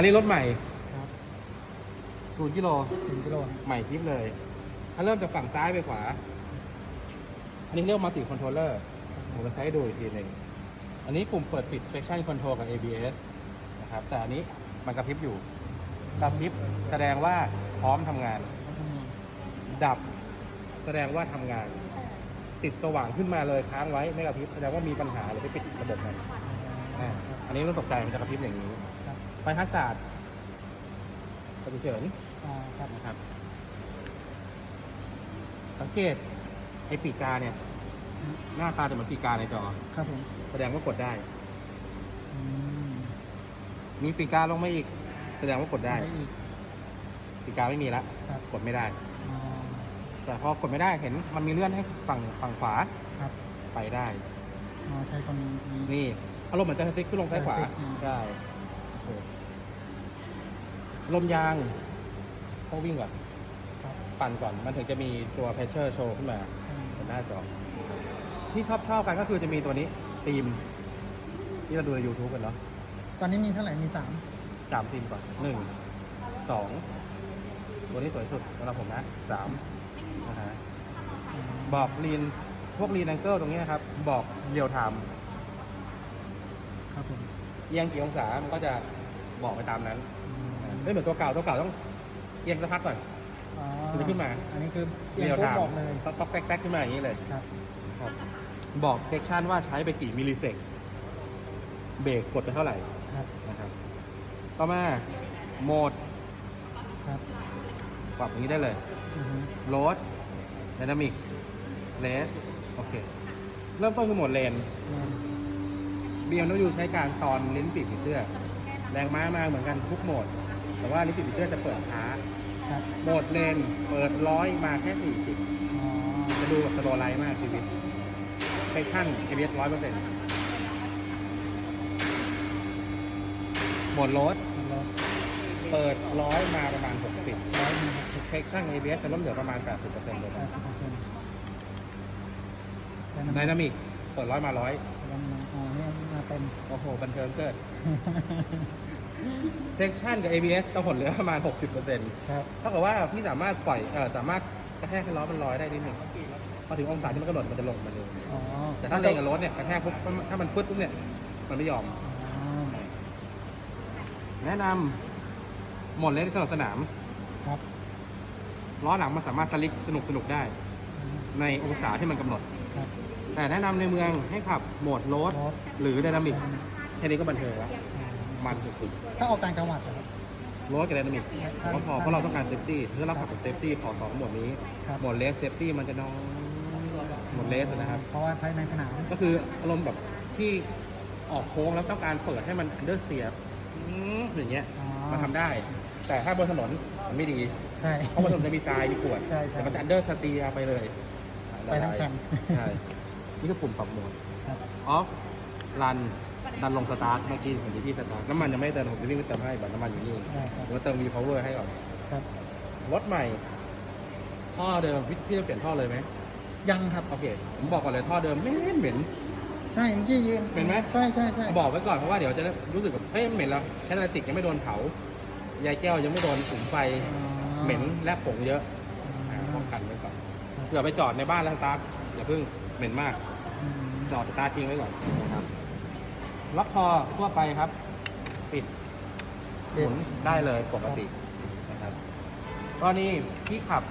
คันนี้รถใหม่ครับศูนย์กิโลถึงกิโลใหม่คลิปเลยถ้าเริ่มจากฝั่งซ้ายไปขวา อันนี้เรียกว่ามัลติคอนโทรลเลอร์ผมจะใช้ให้ดูอีกทีหนึ่งอันนี้ปุ่มเปิดปิด traction control กับ ABS นะครับ แต่อันนี้มันกระพริบอยู่ กระพริบแสดงว่าพร้อมทำงาน ดับแสดงว่าทำงาน ติดสว่างขึ้นมาเลยค้างไว้ไม่กระพริบแสดงว่ามีปัญหาหรือไปปิดระบบมันอ่าอันนี้ไม่ต้องตกใจมันจะกระพริบอย่างนี้ครับ ไฟทัศศาสตร์กระเฉินอ่าครับนะครับ สังเกตไอ้ปีกกาเนี่ย หน้าตาจะเหมือนปีกกาในจอ ครับผมแสดงว่ากดได้ อืมมีปีกกาลงมาอีก แสดงว่ากดได้ อีก ปีกกาไม่มีละครับ กดไม่ได้ อ๋อ แต่พอกดไม่ได้เห็นมันมีเลื่อนให้ฝั่งฝั่งขวาครับ ไปได้ อ๋อใช้คนนี้ นี่อารมณ์เหมือนจะสติ๊กขึ้นลงซ้ายขวาสติ๊กอืมได้โอเค ลมยางต้องวิ่งก่อนครับปั่นก่อนมันถึงจะมีตัวเพชเชอร์โชว์ขึ้นมาใช่บนหน้าจอที่ชอบชอบกันก็คือจะมีตัวนี้ธีม ที่เราดูใน YouTube กันเนาะตอนนี้มีเท่าไหร่มีสามสามธีมก่อนหนึ่งสองตัวนี้สวยสุดสำหรับผมนะสามนะฮะบอกลีนพวกลีนแองเกิลตรงเนี้ยครับ บอกเรียวไทม์ครับผมเอียงกี่องศามันก็จะ บอกไปตามนั้นอืมไม่เหมือนตัวเก่าตัวเก่าต้องเอียงสักพักก่อนอ๋อถึงจะขึ้นมา อันนี้คือเปลี่ยเรีนยวปุ๊ไทบม์บอกเลยต๊อกต๊อกแต๊กแต๊กขึ้นมาอย่างนี้เลยครับ บอกเซกชันว่าใช้ไปกี่มิลลิเซกเบรกกดไปเท่าไหร่ครับนะครับ ต่อมาโหมดครับปรับอย่างนี้ได้เลยอือฮึโรดไดนามิกเลสโอเค เริ่มต้นคือโหมดเลนเนี่ย BMW ใช้การตอนลิ้นปีกผีเสื้อ แรงม้ามาเหมือนกันทุกโหมด แต่ว่าลิ้นปีกผีเสื้อจะเปิดช้า ครับโหมดเลนเปิดร้อยมาแค่อ๋อ40จะดูแบบสโลไลท์มากชีวิตเซคชั่น ABS ร้อยเปอร์เซ็นต์โหมดโรดรถเปิดร้อยมาประมาณ 60ร้อยหนึ่งหกสิบเซคชั่น ABS จะลดเหลือประมาณ 80%เลยแปดสิบเปอร์เซ็นต์ไดนามิกเปิดร้อยมาร้อย อ๋อเนี่ยมาเต็มโอ้โห บันเทิงเกิด เซ c ชันกับ ABS จะหดเหลือประมาณ 60%ครับเท่ากับว่าพี่สามารถปล่อยเออสามารถกระแทกให้ล้อมันลอยได้นิดหนึ่งพอถึงองศาที่มันกำหนดมันจะลงมาเลยอ๋อแต่ถ้าเลนกับรถเนี่ยกระแทกปุ๊บถ้ามันปึ๊ดปุ๊บเนี่ยมันไม่ยอม อ๋อแนะนำโหมดเลนสำหรับสนาม ครับล้อหลังมันสามารถสลิกสนุกสนุกๆได้อืมในองศาที่มันกำหนด ครับ แต่แนะนำในเมืองให้ขับโหมดโรดรถหรือไดนามิกแค่นี้ก็บันเทิงแล้วมันสุดๆถ้าออกต่างจังหวัดเหรอครับรถกับไดนามิกก็พอเพราะเราต้องการเซฟตี้เพื่อเราขับกับเซฟตี้ของสองโหมดนี้ครับโหมดเลสเซฟตี้มันจะน้อยโหมดเลสนะครับ เพราะว่าใช้ในสนามก็คืออารมณ์แบบที่ออกโค้งแล้วต้องการเปิดให้มันอันเดอร์สเตียอย่างเงี้ยอ๋อมาทำได้ แต่ถ้าบนถนนมันไม่ดี ใช่ เพราะบนถนนจะมีทรายมีกรวดใช่ใช่แต่มันจะอันเดอร์สเตียไปเลยไปทั้งคัน ใช่ นี่คือปุ่มปรับโหมดครับ ออฟรันดันลงสตาร์ทเมื่อกี้เห็นที่สตาร์ทน้ำมันยังไม่ได้เติมผมจะวิ่งไปเติมให้แบบน้ำมันอยู่นี่ได้ครับ ผมก็เติม V power ให้ก่อนครับรถใหม่ท่อเดิมพี่พี่จะเปลี่ยนท่อเลยไหมยังครับ โอเค ผมบอกก่อนเลยท่อเดิมเหม็นเหม็น ใช่เมื่อกี้ยืนเป็นไหม ใช่ใช่ใช่บอกไว้ก่อนเพราะว่าเดี๋ยวจะได้รู้สึกแบบเฮ้ยมันเหม็นแล้วแคทาลิติกยังไม่โดนเผายายแก้วยังไม่โดนฝุ่นไฟอ๋อเหม็นและผงเยอะอ๋อ่าอป้องกันไว้ก่อนเผื่อไปจอดในบ้านแล้วสตาร์ทอย่าเพิ่งเหม็นมากอืม จอดสตาร์ททิ้งไว้ก่อนนะครับล็อกคอทั่วไปครับ ปิดหมุนได้เลยปกตินะครับกรณีที่ขับ